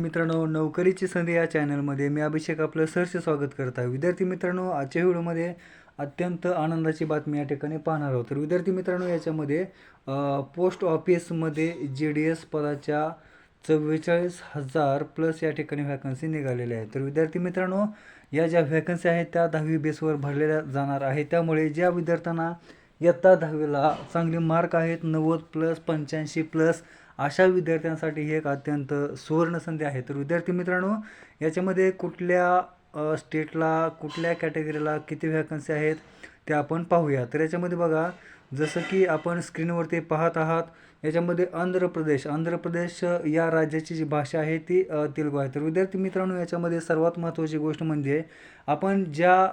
मित्रांनो नोकरीची संधी या चॅनलमध्ये मी अभिषेक आपलं सहर्ष स्वागत करत आहे. विद्यार्थी मित्रांनो आजच्या व्हिडिओमध्ये अत्यंत आनंदाची बातमी या ठिकाणी पाहणार आहोत. तर विद्यार्थी मित्रांनो याच्यामध्ये पोस्ट ऑफिसमध्ये जी डी एस पदाच्या चव्वेचाळीस हजार प्लस या ठिकाणी व्हॅकन्सी निघालेल्या आहेत. तर विद्यार्थी मित्रांनो या ज्या व्हॅकन्सी आहेत त्या दहावी बेसवर भरलेल्या जाणार आहे त्यामुळे ज्या विद्यार्थ्यांना इयत्ता दहावीला चांगले मार्क आहेत नव्वद प्लस पंच्याऐंशी प्लस अशा विद्यार्थ्यांसाठी ही एक अत्यंत सुवर्ण संधी आहे. तर विद्यार्थी मित्रांनो याच्यामध्ये कुठल्या स्टेटला कुठल्या कॅटेगरीला किती व्हॅकन्सी आहेत ते आपण पाहूया. तर याच्यामध्ये बघा जसं की आपण स्क्रीनवरती पाहत आहात याच्यामध्ये आंध्र प्रदेश आंध्र प्रदेश या राज्याची जी भाषा आहे ती तेलुगू आहे. तर विद्यार्थी मित्रांनो याच्यामध्ये सर्वात महत्त्वाची गोष्ट म्हणजे आपण ज्या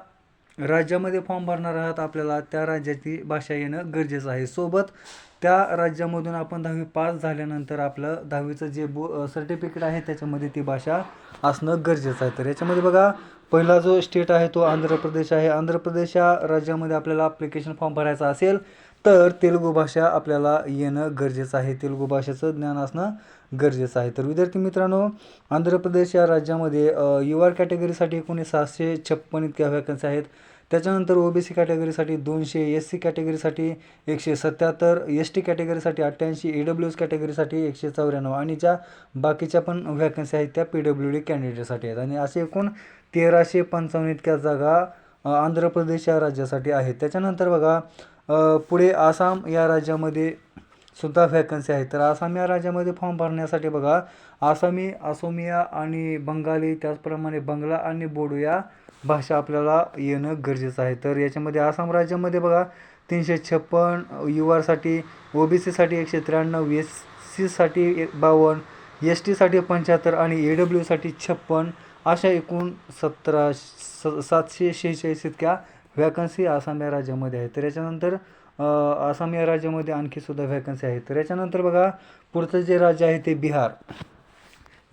राज्यामध्ये फॉर्म भरणार आहात आपल्याला त्या राज्याची भाषा येणं गरजेचं आहे. सोबत त्या राज्यामधून आपण दहावी पास झाल्यानंतर आपलं दहावीचं जे बो सर्टिफिकेट आहे त्याच्यामध्ये ती भाषा असणं गरजेचं आहे. तर याच्यामध्ये बघा पहिला जो स्टेट आहे तो आंध्र प्रदेश आहे. आंध्र प्रदेश या राज्यामध्ये आपल्याला ॲप्लिकेशन फॉर्म भरायचा असेल तर तेलुगू भाषा आपल्याला येणं गरजेचं आहे. तेलुगू भाषेचं ज्ञान असणं गरजेचं आहे. तर विद्यार्थी मित्रांनो आंध्र प्रदेश या राज्यामध्ये यू आर कॅटेगरीसाठी एकूण सहाशे छप्पन इतक्या व्हॅकन्सी आहेत. त्याच्यानंतर ओ बी सी कॅटेगरीसाठी दोनशे एस सी कॅटेगरीसाठी एकशे सत्याहत्तर एस टी कॅटेगरीसाठी अठ्ठ्याऐंशी ए डब्ल्यू एस कॅटेगरीसाठी एकशे चौऱ्याण्णव आणि ज्या बाकीच्या पण व्हॅकन्सी आहेत त्या पी डब्ल्यू डी कॅन्डिडेटसाठी आहेत. आणि असे एकूण तेराशे पंचावन्न इतक्या जागा आंध्र प्रदेश या राज्यासाठी आहेत. त्याच्यानंतर बघा पुढे आसाम या राज्यामध्ये सुद्धा व्हॅकन्सी आहेत. तर आसाम या राज्यामध्ये फॉर्म भरण्यासाठी बघा आसामी असोमिया आणि बंगाली त्याचप्रमाणे बंगला आणि बोडो या भाषा आपल्याला येणं गरजेचं आहे. तर याच्यामध्ये आसाम राज्यामध्ये बघा तीनशे छप्पन यू आरसाठी ओ बी सीसाठी एकशे त्र्याण्णव एस सीसाठी बावन्न एस टीसाठी पंच्याहत्तर आणि ए डब्ल्यूसाठी छप्पन अशा एकूण सतरा स सातशे शेहेचाळीस इतक्या व्हॅकन्सी आसाम या राज्यामध्ये आहेत. तर याच्यानंतर आसाम या राज्यामध्ये आणखी सुद्धा व्हॅकन्सी आहे तर याच्यानंतर बघा पुढचं जे राज्य आहे ते बिहार.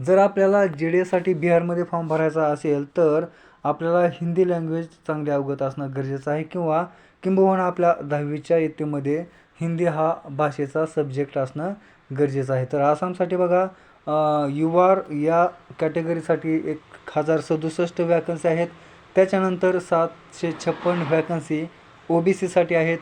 जर आपल्याला जे डी एससाठी बिहारमध्ये फॉर्म भरायचा असेल तर आपल्याला हिंदी लँग्वेज चांगली अवगत असणं गरजेचं आहे किंवा किंबहुना आपल्या दहावीच्या इयत्तेमध्ये हिंदी हा भाषेचा सब्जेक्ट असणं गरजेचं आहे. तर आसामसाठी बघा यू आर या कॅटेगरीसाठी एक हजार सदुसष्ट व्हॅकन्सी आहेत. त्याच्यानंतर सातशे छप्पन व्हॅकन्सी ओ बी सीसाठी आहेत.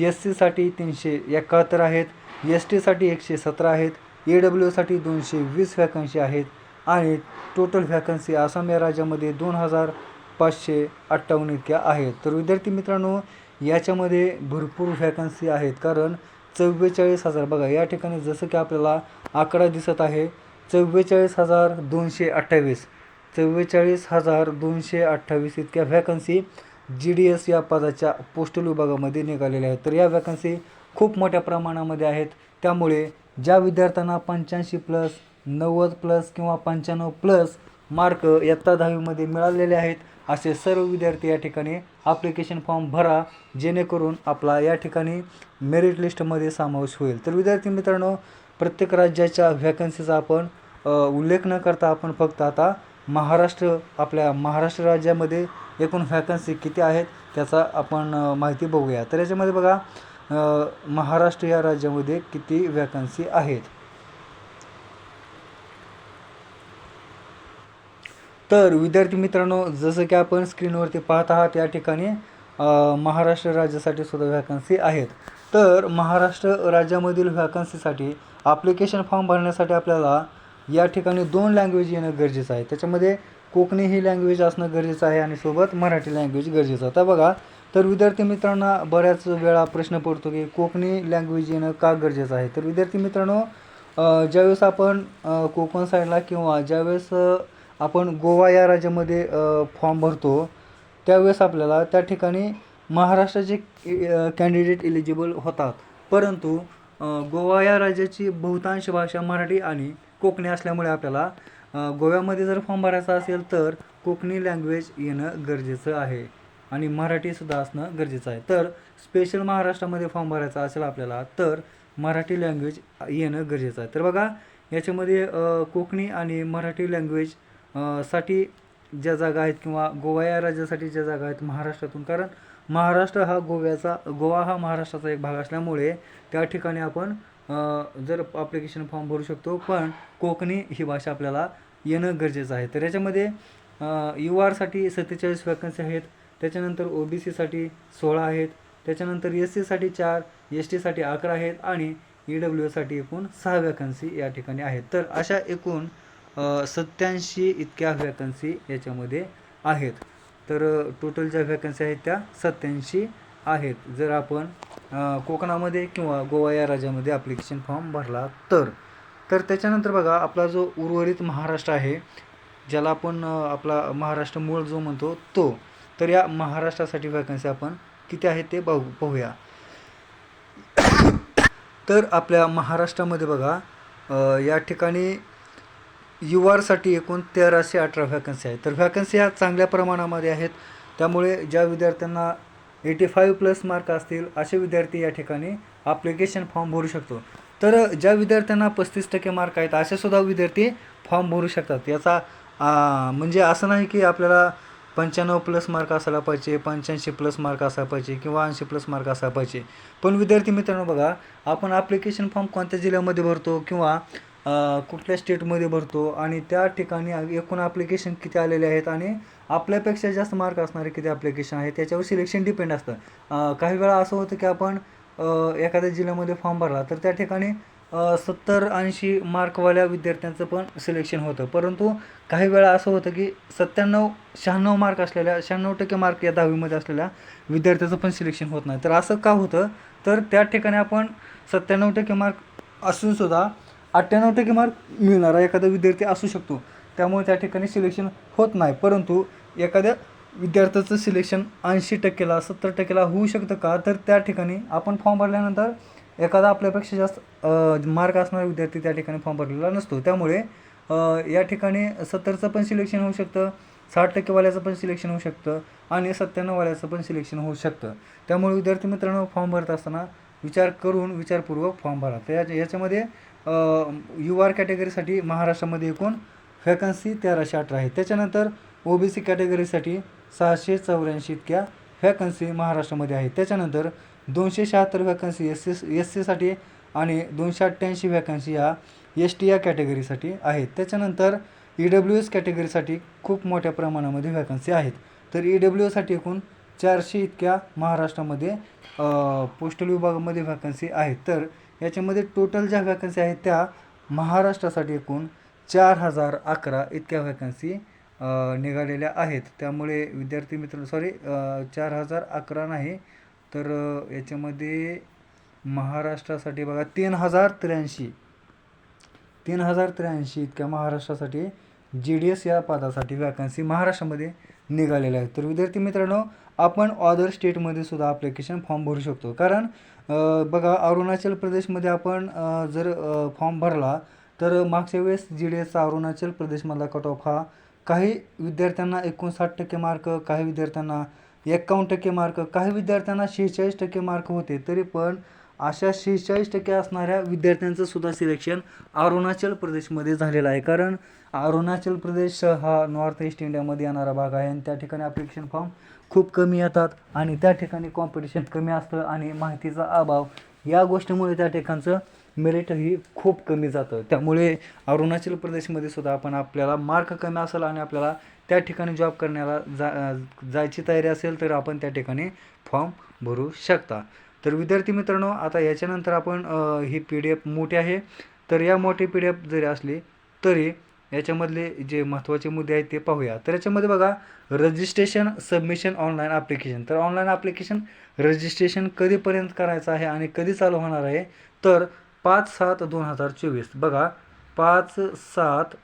एस सीसाठी तीनशे एकाहत्तर आहेत. एस टीसाठी एकशे सतरा आहेत. ए डब्ल्यूसाठी दोनशे वीस व्हॅकन्सी आहेत. आणि टोटल व्हॅकन्सी आसाम या राज्यामध्ये दोन हजार पाचशे अठ्ठावन्न इतक्या आहेत. तर विद्यार्थी मित्रांनो याच्यामध्ये भरपूर व्हॅकन्सी आहेत. कारण चव्वेचाळीस हजार बघा या ठिकाणी जसं की आपल्याला आकडा दिसत आहे चव्वेचाळीस हजार दोनशे अठ्ठावीस चव्वेचाळीस हजार दोनशे अठ्ठावीस इतक्या व्हॅकन्सी जी डी एस या पदाच्या पोस्टल विभागामध्ये निघालेल्या आहेत. तर या व्हॅकन्सी खूप मोठ्या प्रमाणामध्ये आहेत. त्यामुळे ज्या विद्यार्थ्यांना पंच्याऐंशी प्लस नव्वद प्लस किंवा पंच्याण्णव प्लस मार्क इयत्ता दहावीमध्ये मिळालेले आहेत असे सर्व विद्यार्थी या ठिकाणी ॲप्लिकेशन फॉर्म भरा जेणेकरून आपला या ठिकाणी मेरिट लिस्टमध्ये समावेश होईल. तर विद्यार्थी मित्रांनो प्रत्येक राज्याच्या व्हॅकन्सीचा आपण उल्लेख न करता आपण फक्त आता महाराष्ट्र आपल्या महाराष्ट्र राज्यामध्ये एकूण व्हॅकन्सी किती आहेत त्याचा आपण माहिती बघूया. तर याच्यामध्ये बघा महाराष्ट्र या राज्यामध्ये किती व्हॅकन्सी आहेत? तर विद्यार्थी मित्रांनो जसं की आपण स्क्रीनवरती पाहत आहात या ठिकाणी महाराष्ट्र राज्यासाठी सुद्धा व्हॅकन्सी आहेत. तर महाराष्ट्र राज्यामधील व्हॅकन्सीसाठी ॲप्लिकेशन फॉर्म भरण्यासाठी आपल्याला या ठिकाणी दोन लँग्वेज येणं गरजेचं आहे. त्याच्यामध्ये कोकणी ही लँग्वेज असणं गरजेचं आहे आणि सोबत मराठी लँग्वेज गरजेचं आता बघा तर विद्यार्थी मित्रांना बऱ्याच वेळा प्रश्न पडतो की कोकणी लँग्वेज येणं का गरजेचं आहे? तर विद्यार्थी मित्रांनो ज्यावेळेस आपण कोकण साईडला किंवा ज्यावेळेस आपण गोवा या राज्यामध्ये फॉर्म भरतो. त्यावेळेस आपल्याला त्या ठिकाणी महाराष्ट्राचे कॅन्डिडेट इलिजिबल होतात. परंतु गोवा या राज्याची बहुतांश भाषा मराठी आणि कोकणी असल्यामुळे आपल्याला गोव्यामध्ये जर फॉर्म भरायचा असेल तर कोकणी लँग्वेज येणं गरजेचं आहे. आणि मराठीसुद्धा असणं गरजेचं आहे. तर स्पेशल महाराष्ट्रामध्ये फॉर्म भरायचा असेल आपल्याला तर मराठी लँग्वेज येणं गरजेचं आहे. तर बघा याच्यामध्ये कोकणी आणि मराठी लँग्वेज साठी ज्या जागा आहेत किंवा गोवा या राज्यासाठी ज्या जागा आहेत महाराष्ट्रातून. कारण महाराष्ट्र हा गोव्याचा गोवा हा महाराष्ट्राचा एक भाग असल्यामुळे त्या ठिकाणी आपण जर ॲप्लिकेशन फॉर्म भरू शकतो पण कोकणी ही भाषा आपल्याला येणं गरजेचं आहे. तर याच्यामध्ये यू आरसाठी सत्तेचाळीस वॅकन्सी आहेत त्याच्यानंतर ओ बी सीसाठी सोळा आहेत त्याच्यानंतर एस सीसाठी चार एस टीसाठी अकरा आहेत आणि ई डब्ल्यू एसाठी एकूण सहा वॅकन्सी या ठिकाणी आहेत. तर अशा एकूण सत्याऐंशी इतक्या व्हॅकन्सी याच्यामध्ये आहेत. तर टोटल ज्या व्हॅकन्सी आहेत त्या सत्याऐंशी आहेत. जर आपण कोकणामध्ये किंवा गोवा या राज्यामध्ये ॲप्लिकेशन फॉर्म भरला तर तर त्याच्यानंतर बघा आपला जो उर्वरित महाराष्ट्र आहे ज्याला आपण आपला महाराष्ट्र मूळ जो म्हणतो तो तर या महाराष्ट्रासाठी व्हॅकन्सी आपण किती आहेत ते बघू पाहूया. तर आपल्या महाराष्ट्रामध्ये बघा या ठिकाणी यू आरसाठी एकूण तेराशे अठरा व्हॅकन्सी आहेत. तर व्हॅकन्सी ह्या चांगल्या प्रमाणामध्ये आहेत. त्यामुळे ज्या विद्यार्थ्यांना एटी फाईव्ह प्लस मार्क असतील असे विद्यार्थी या ठिकाणी ॲप्लिकेशन फॉर्म भरू शकतो. तर ज्या विद्यार्थ्यांना पस्तीस टक्के मार्क आहेत असेसुद्धा विद्यार्थी फॉर्म भरू शकतात. याचा म्हणजे असं नाही की आपल्याला पंच्याण्णव प्लस मार्क असायला पाहिजे पंच्याऐंशी प्लस मार्क असायला पाहिजे किंवा ऐंशी प्लस मार्क असायला पाहिजे. पण विद्यार्थी मित्रांनो बघा आपण ॲप्लिकेशन फॉर्म कोणत्या जिल्ह्यामध्ये भरतो किंवा कुठल्या स्टेटमध्ये भरतो आणि त्या ठिकाणी एकूण ॲप्लिकेशन किती आलेले आहेत आणि आपल्यापेक्षा जास्त मार्क असणारे किती ॲप्लिकेशन आहेत त्याच्यावर सिलेक्शन डिपेंड असतं. काही वेळा असं होतं की आपण एखाद्या जिल्ह्यामध्ये फॉर्म भरला तर त्या ठिकाणी सत्तर ऐंशी मार्कवाल्या विद्यार्थ्यांचं पण सिलेक्शन होतं. परंतु काही वेळा असं होतं की सत्त्याण्णव शहाण्णव मार्क असलेल्या शहाण्णव टक्के मार्क या दहावीमध्ये असलेल्या विद्यार्थ्याचं पण सिलेक्शन होत नाही. तर असं का होतं? तर त्या ठिकाणी आपण सत्त्याण्णव टक्के मार्क असूनसुद्धा अठ्ठ्याण्णव टक्के मार्क मिळणारा एखादा विद्यार्थी असू शकतो. त्यामुळे त्या ठिकाणी सिलेक्शन होत नाही. परंतु एखाद्या विद्यार्थ्याचं सिलेक्शन ऐंशी टक्केला सत्तर टक्केला होऊ शकतं का? तर त्या ठिकाणी आपण फॉर्म भरल्यानंतर एखादा आपल्यापेक्षा जास्त मार्क असणारा विद्यार्थी त्या ठिकाणी फॉर्म भरलेला नसतो. त्यामुळे या ठिकाणी सत्तरचं पण सिलेक्शन होऊ शकतं साठ टक्केवाल्याचं पण सिलेक्शन होऊ शकतं आणि सत्त्याण्णववाल्याचं पण सिलेक्शन होऊ शकतं. त्यामुळे विद्यार्थी मित्रांनो फॉर्म भरत असताना विचार करून विचारपूर्वक फॉर्म भरा. तर याच्या याच्यामध्ये यू आर कॅटेगरीसाठी महाराष्ट्रामध्ये एकूण व्हॅकन्सी तेराशे अठरा आहे. त्याच्यानंतर ओ बी सी कॅटेगरीसाठी सहाशे चौऱ्याऐंशी इतक्या व्हॅकन्सी महाराष्ट्रामध्ये आहेत. त्याच्यानंतर दोनशे शहात्तर व्हॅकन्सी एस सी एस सीसाठी आणि दोनशे अठ्ठ्याऐंशी व्हॅकन्सी या एस टी या कॅटेगरीसाठी आहेत. त्याच्यानंतर ई डब्ल्यू एस कॅटेगरीसाठी खूप मोठ्या प्रमाणामध्ये व्हॅकन्सी आहेत. तर ई डब्ल्यू एसाठी एकूण चारशे इतक्या महाराष्ट्रामध्ये पोस्टल विभागामध्ये व्हॅकन्सी आहेत. तर याच्यामध्ये टोटल ज्या व्हॅकन्सी आहेत त्या महाराष्ट्रासाठी एकूण चार हजार अकरा इतक्या व्हॅकन्सी निघालेल्या आहेत. त्यामुळे विद्यार्थी मित्र सॉरी चार हजार अकरा नाही तर याच्यामध्ये महाराष्ट्रासाठी बघा तीन हजार त्र्याऐंशी तीन हजार त्र्याऐंशी इतक्या महाराष्ट्रासाठी जी डी एस या पदासाठी वॅकन्सी महाराष्ट्रामध्ये निघालेल्या आहेत. तर विद्यार्थी मित्रांनो आपण अदर स्टेटमध्ये सुद्धा ॲप्लिकेशन फॉर्म भरू शकतो. कारण बघा अरुणाचल प्रदेशमध्ये आपण जर फॉर्म भरला तर मागच्या वेळेस जी डी एसचा अरुणाचल प्रदेशमधला कट ऑफ हा काही विद्यार्थ्यांना एकोणसाठ टक्के मार्क काही विद्यार्थ्यांना एक्कावन्न टक्के मार्क काही विद्यार्थ्यांना शेहेचाळीस टक्के मार्क होते तरी पण अशा शेहेचाळीस टक्के असणाऱ्या विद्यार्थ्यांचं सुद्धा सिलेक्शन अरुणाचल प्रदेशमध्ये झालेलं आहे. कारण अरुणाचल प्रदेश हा नॉर्थ ईस्ट इंडियामध्ये येणारा भाग आहे आणि त्या ठिकाणी अप्लिकेशन फॉर्म खूप कमी येतात आणि त्या ठिकाणी कॉम्पिटिशन कमी असतं आणि माहितीचा अभाव या गोष्टीमुळे त्या ठिकाणचं मेरिट ही खूप कमी जातं. त्यामुळे अरुणाचल प्रदेशमध्ये सुद्धा आपण आपल्याला मार्क कमी असेल आणि आपल्याला त्या ठिकाणी जॉब करण्याला जा जायची तयारी असेल तर आपण त्या ठिकाणी फॉर्म भरू शकता. तर विद्यार्थी मित्रांनो आता याच्यानंतर आपण ही पी डी एफ मोठी आहे. तर या मोठी पी डी एफ जरी असली तरी याच्यामधले जे महत्त्वाचे मुद्दे आहेत ते पाहूया. तर याच्यामध्ये बघा रजिस्ट्रेशन सबमिशन ऑनलाईन ॲप्लिकेशन तर ऑनलाईन ॲप्लिकेशन रजिस्ट्रेशन कधीपर्यंत करायचं आहे आणि कधी चालू होणार आहे? तर पाच सात दोन हजार चोवीस. बघा पाच सात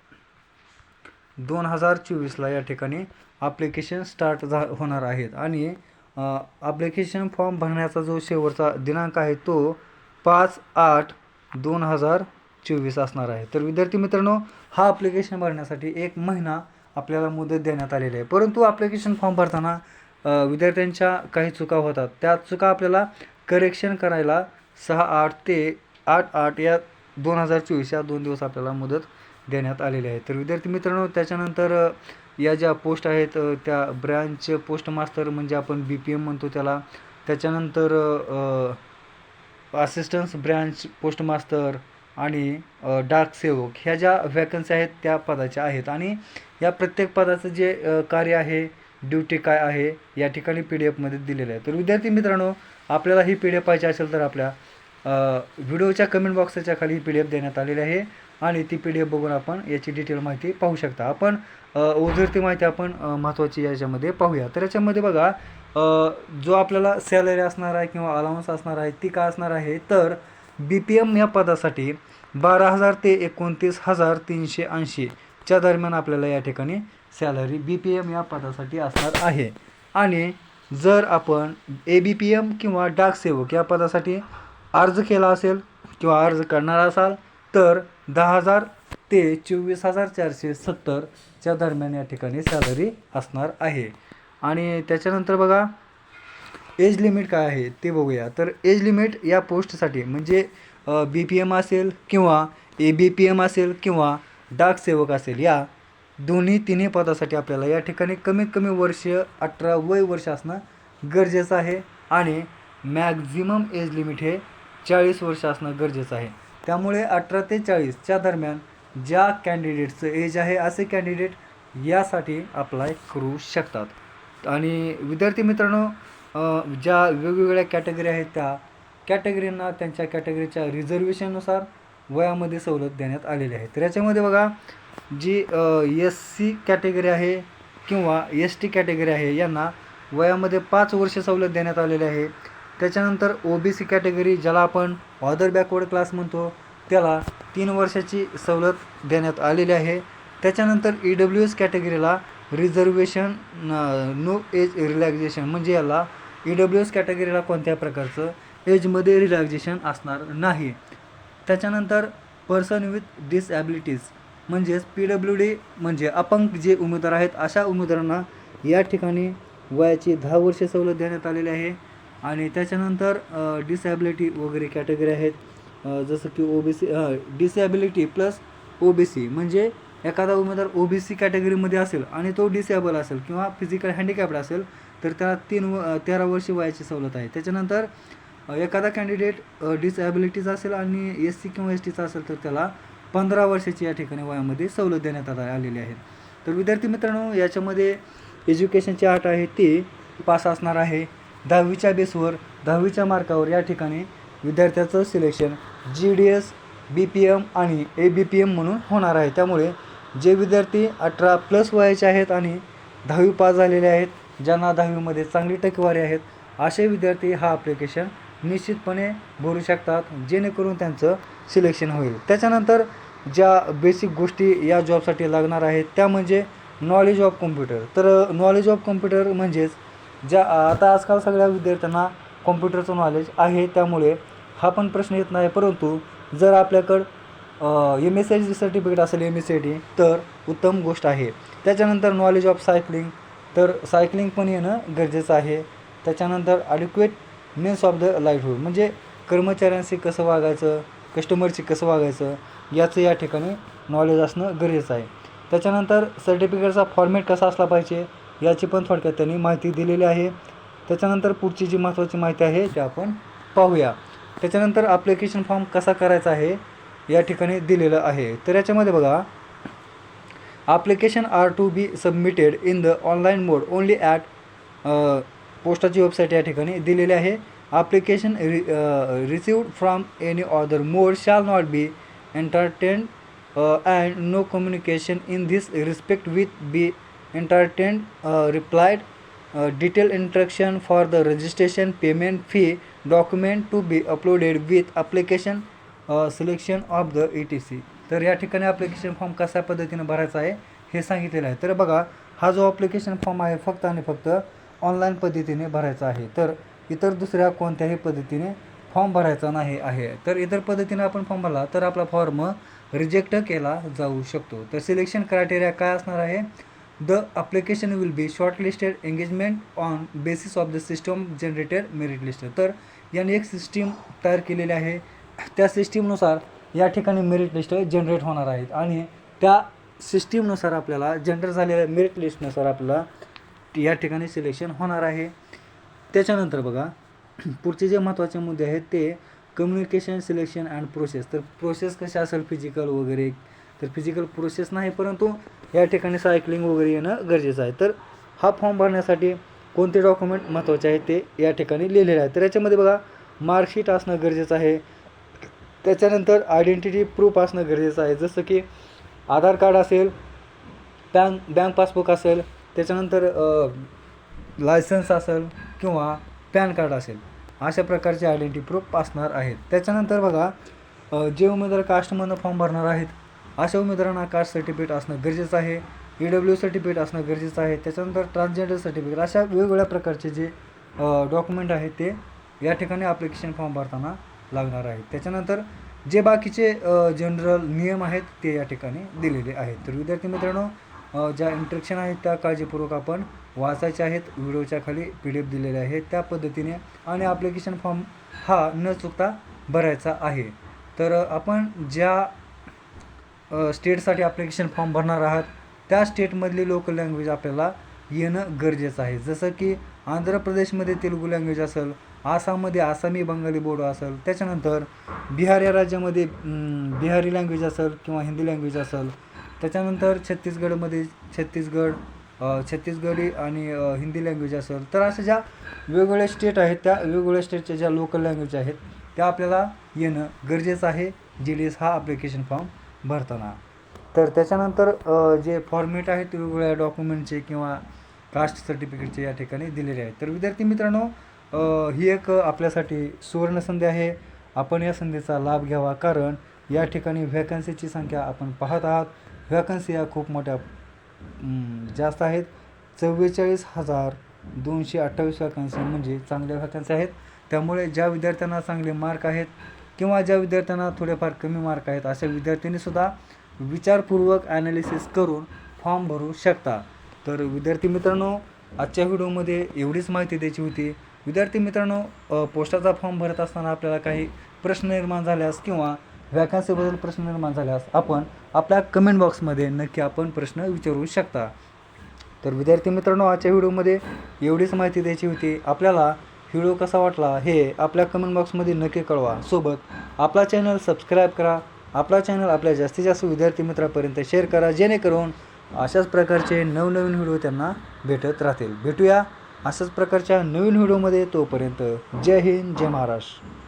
दोन हजार चोवीसला या ठिकाणी ॲप्लिकेशन स्टार्ट झा होणार आहेत. आणि ॲप्लिकेशन फॉर्म भरण्याचा जो शेवटचा दिनांक आहे तो पाच आठ दोन हजार चोवीस असणार आहे. तर विद्यार्थी मित्रांनो हा ॲप्लिकेशन भरण्यासाठी एक महिना आपल्याला मुदत देण्यात आलेली आहे. परंतु ॲप्लिकेशन फॉर्म भरताना विद्यार्थ्यांच्या काही चुका होतात. त्या चुका आपल्याला करेक्शन करायला सहा आठ ते आठ आठ या दोन हजार चोवीस या दोन दिवस आपल्याला मुदत देण्यात आलेली आहे. तर विद्यार्थी मित्रांनो त्याच्यानंतर या ज्या पोस्ट आहेत त्या ब्रँच पोस्ट मास्तर म्हणजे आपण बी पी एम म्हणतो त्याला. त्याच्यानंतर असिस्टन्स ब्रँच पोस्ट मास्तर आणि डाक सेवक ह्या ज्या व्हॅकन्सी आहेत त्या पदाच्या आहेत. आणि या प्रत्येक पदाचं जे कार्य आहे ड्युटी काय आहे या ठिकाणी पी डी एफमध्ये दिलेलं आहे. तर विद्यार्थी मित्रांनो आपल्याला ही पी डी एफ पाहिजे असेल तर आपल्या व्हिडिओच्या कमेंट बॉक्सच्या खाली पी डी एफ देण्यात आलेली आहे. आणि ती पी डी एफ बघून आपण याची डिटेल माहिती पाहू शकता. आपण अ, ओझरती माहिती आपण महत्त्वाची याच्यामध्ये पाहूया. तर याच्यामध्ये बघा जो आपल्याला सॅलरी असणार आहे किंवा अलाउन्स असणार आहे ती का असणार आहे? तर बी पी एम या पदासाठी बारा हजार ते एकोणतीस हजार तीनशे ऐंशीच्या दरम्यान आपल्याला या ठिकाणी सॅलरी बी पी एम या पदासाठी असणार आहे. आणि जर आपण ए बी पी एम किंवा डाक सेवक या पदासाठी अर्ज केला असेल किंवा अर्ज करणार असाल तर दहा हजार ते चोवीस हजार चारशे सत्तरच्या दरम्यान या ठिकाणी सॅलरी असणार आहे. आणि त्याच्यानंतर बघा एज लिमिट काय आहे ते बघूया. तर एज लिमिट या पोस्टसाठी म्हणजे बी पी एम असेल किंवा ए बी पी एम असेल किंवा डाक सेवक असेल या दोन्ही तिन्ही पदासाठी आपल्याला या ठिकाणी कमीत कमी वर्ष अठरा वय वर्ष असणं गरजेचं आहे आणि मॅक्झिमम एज लिमिट हे चाळीस वर्ष असणं गरजेचं आहे. त्यामुळे अठरा ते चाळीसच्या दरम्यान ज्या कॅन्डिडेटचं एज आहे असे कॅन्डिडेट यासाठी अप्लाय करू शकतात. आणि विद्यार्थी मित्रांनो ज्या वेगवेगळ्या कॅटेगरी आहेत त्या कॅटेगरींना त्यांच्या कॅटेगरीच्या रिझर्वेशननुसार वयामध्ये सवलत देण्यात आलेली आहे. तर याच्यामध्ये बघा जी एस सी कॅटेगरी आहे किंवा एस टी कॅटेगरी आहे यांना वयामध्ये पाच वर्ष सवलत देण्यात आलेली आहे. त्याच्यानंतर ओ बी सी कॅटेगरी ज्याला आपण ऑदर बॅकवर्ड क्लास म्हणतो त्याला तीन वर्षाची सवलत देण्यात आलेली आहे. त्याच्यानंतर ई डब्ल्यू एस कॅटेगरीला रिझर्वेशन नो एज रिलॅक्झेशन म्हणजे याला ई डब्ल्यू एस कॅटेगरीला कोणत्या प्रकारचं एजमध्ये रिलॅक्झेशन असणार नाही. त्याच्यानंतर पर्सन विथ डिसॲबिलिटीज म्हणजेच पी डब्ल्यू डी म्हणजे अपंग जे उमेदवार आहेत अशा उमेदवारांना या ठिकाणी वयाची दहा वर्षे सवलत देण्यात आलेली आहे. आणि त्याच्यानंतर डिसॅबिलिटी वगैरे कॅटेगरी आहेत. जसं की O B C disability plus O B C म्हणजे एखादा उमेदवार ओ बी सी कॅटेगरीमध्ये असेल आणि तो डिसेबल असेल किंवा फिजिकल हँडिकॅप्ड असेल तर त्याला तीन व तेरा वर्षे वयाची सवलत आहे. त्याच्यानंतर एखादा कॅन्डिडेट डिसॲबिलिटीचा असेल आणि एस सी किंवा एस टीचा असेल तर त्याला पंधरा वर्षाची या ठिकाणी वयामध्ये सवलत देण्यात आता आलेली आहे. तर विद्यार्थी मित्रांनो याच्यामध्ये एज्युकेशनची आट आहे ती पास असणार आहे. दहावीच्या बेसवर दहावीच्या मार्कावर या ठिकाणी विद्यार्थ्याचं selection G D S B P M आणि ए बी पी एम म्हणून होणार आहे. त्यामुळे जे विद्यार्थी अठरा प्लस वयाचे आहेत आणि दहावी पास झालेले आहेत ज्यांना दहावीमध्ये चांगली टक्केवारी आहेत असे विद्यार्थी हा ॲप्लिकेशन निश्चितपणे भरू शकतात जेणेकरून त्यांचं सिलेक्शन होईल. त्याच्यानंतर ज्या बेसिक गोष्टी या जॉबसाठी लागणार आहेत त्या म्हणजे नॉलेज ऑफ कॉम्प्युटर तर नॉलेज ऑफ कॉम्प्युटर म्हणजेच ज्या आता आजकाल सगळ्या विद्यार्थ्यांना कॉम्प्युटरचं नॉलेज आहे त्यामुळे हा पण प्रश्न येत नाही. परंतु जर आपल्याकडं एम एस सी सर्टिफिकेट असेल एम एस सी डी तर उत्तम गोष्ट आहे. त्याच्यानंतर नॉलेज ऑफ सायकलिंग तर सायकलिंग पण येणं गरजेचं आहे. त्याच्यानंतर adequate means of the livelihood म्हणजे कर्मचाऱ्यांशी कसं वागायचं कस्टमरशी कसं वागायचं याचं या ठिकाणी नॉलेज असणं गरजेचं आहे. त्याच्यानंतर सर्टिफिकेटचा फॉर्मॅट कसा असला पाहिजे याची पण थोडक्यात त्यांनी माहिती दिलेली आहे. त्याच्यानंतर पुढची जी महत्त्वाची माहिती आहे ते आपण पाहूया. त्याच्यानंतर ॲप्लिकेशन फॉर्म कसा करायचा आहे या ठिकाणी दिलेलं आहे. तर याच्यामध्ये बघा application are to be submitted in the online mode only at पोस्टाची वेबसाईट या ठिकाणी दिलेली आहे. Application re received from any other mode shall not be entertain and no communication in this respect with be entertain replied detail instruction for the registration payment fee document to be uploaded with application selection of the E T C तर या ठिकाणी application form कशा पद्धतीने भरायचा आहे हे सांगितलेलं आहे. तर बघा हा जो ॲप्लिकेशन फॉर्म आहे फक्त आणि फक्त ऑनलाईन पद्धतीने भरायचा आहे. तर इतर दुसऱ्या कोणत्याही पद्धतीने फॉर्म भरायचा नाही आहे. तर इतर पद्धतीने आपण फॉर्म भरला तर आपला फॉर्म रिजेक्ट केला जाऊ शकतो. तर सिलेक्शन क्रायटेरिया काय असणार आहे? The application will be shortlisted engagement on basis of the system generated merit list तर यांनी एक सिस्टीम तयार केलेली आहे. त्या सिस्टीमनुसार या ठिकाणी मेरिट लिस्ट जनरेट होणार आहेत. आणि त्या सिस्टीमनुसार आपल्याला जनरेट झालेल्या मेरिट लिस्टनुसार आपल्याला या ठिकाणी सिलेक्शन होणार आहे. त्याच्यानंतर बघा पुढचे जे महत्त्वाचे मुद्दे आहेत ते कम्युनिकेशन सिलेक्शन अँड प्रोसेस तर प्रोसेस कसे असेल फिजिकल वगैरे? तर फिजिकल प्रोसेस नाही परंतु या ठिकाणी सायकलिंग वगैरे येणं गरजेचं आहे. तर हा फॉर्म भरण्यासाठी कोणते डॉक्युमेंट महत्त्वाचे आहेत ते या ठिकाणी लिहिलेले आहे. तर याच्यामध्ये बघा मार्कशीट असणं गरजेचं आहे. त्याच्यानंतर आयडेंटिटी प्रूफ असणं गरजेचं आहे. जसं की आधार कार्ड असेल बँक बँक पासबुक असेल त्याच्यानंतर लायसन्स असेल किंवा पॅन कार्ड असेल अशा प्रकारचे आयडेंटिटी प्रूफ असणार आहेत. त्याच्यानंतर बघा जे उमेदवार कास्टमधनं फॉर्म भरणार आहेत अशा उमेदवारांना कास्ट सर्टिफिकेट असणं गरजेचं आहे. ई डब्ल्यू सर्टिफिकेट असणं गरजेचं आहे. त्याच्यानंतर ट्रान्सजेंडर सर्टिफिकेट अशा वेगवेगळ्या प्रकारचे जे डॉक्युमेंट आहेत ते या ठिकाणी ॲप्लिकेशन फॉर्म भरताना लागणार आहे. त्याच्यानंतर जे बाकीचे जनरल नियम आहेत ते या ठिकाणी दिलेले आहेत. तर विद्यार्थी मित्रांनो ज्या इंट्रक्शन आहेत त्या काळजीपूर्वक आपण वाचायच्या आहेत. व्हिडिओच्या खाली पी डी एफ दिलेले आहेत त्या पद्धतीने आणि ॲप्लिकेशन फॉर्म हा न चुकता भरायचा आहे. तर आपण ज्या स्टेटसाठी ॲप्लिकेशन फॉर्म भरणार आहात त्या स्टेटमधली लोकल लँग्वेज आपल्याला येणं गरजेचं आहे. जसं की आंध्र प्रदेशमध्ये तेलुगू लँग्वेज असेल आसाममध्ये आसामी बंगाली बोडो असेल त्याच्यानंतर बिहार या राज्यामध्ये बिहारी लँग्वेज असेल किंवा हिंदी लँग्वेज असेल त्याच्यानंतर छत्तीसगडमध्ये छत्तीसगड छत्तीसगडी आणि हिंदी लँग्वेज असेल. तर अशा ज्या वेगवेगळ्या स्टेट आहेत त्या वेगवेगळ्या स्टेटच्या ज्या लोकल लँग्वेज आहेत त्या आपल्याला येणं गरजेचं आहे. जी डी एस हा ॲप्लिकेशन फॉर्म भरताना. तर त्याच्यानंतर जे फॉर्मेट आहेत वेगवेगळ्या डॉक्युमेंटचे किंवा कास्ट सर्टिफिकेटचे या ठिकाणी दिलेले आहेत. तर विद्यार्थी मित्रांनो ही एक आपल्यासाठी सुवर्ण संधी आहे. आपण या संधीचा लाभ घ्यावा कारण या ठिकाणी व्हॅकन्सीची संख्या आपण पाहत आहात. व्हॅकन्सी या खूप मोठ्या जास्त आहेत. चव्वेचाळीस हजार दोनशे अठ्ठावीस व्हॅकन्सी म्हणजे चांगल्या व्हॅकन्सी आहेत. त्यामुळे ज्या विद्यार्थ्यांना चांगले मार्क आहेत किंवा ज्या विद्यार्थ्यांना थोडेफार कमी मार्क आहेत अशा विद्यार्थ्यांनीसुद्धा विचारपूर्वक ॲनालिसिस करून फॉर्म भरू शकता. तर विद्यार्थी मित्रांनो आजच्या व्हिडिओमध्ये एवढीच माहिती द्यायची होती. विद्यार्थी मित्रांनो पोस्टाचा फॉर्म भरत असताना आपल्याला काही प्रश्न निर्माण झाल्यास किंवा व्हॅकन्सीबद्दल प्रश्न निर्माण झाल्यास आपण आपल्या कमेंट बॉक्समध्ये नक्की आपण प्रश्न विचारू शकता. तर विद्यार्थी मित्रांनो आजच्या व्हिडिओमध्ये एवढीच माहिती द्यायची होती. आपल्याला व्हिडिओ कसा वाटला हे आपल्या कमेंट बॉक्समध्ये नक्की कळवा. सोबत आपला चॅनल सबस्क्राईब करा. आपला चॅनल आपल्या जास्तीत जास्त विद्यार्थी मित्रापर्यंत शेअर करा. जेणेकरून अशाच प्रकारचे नवनवीन व्हिडिओ त्यांना भेटत राहतील. भेटूया. अशाच प्रकारच्या नवीन व्हिडिओमध्ये तोपर्यंत जय हिंद जय महाराष्ट्र.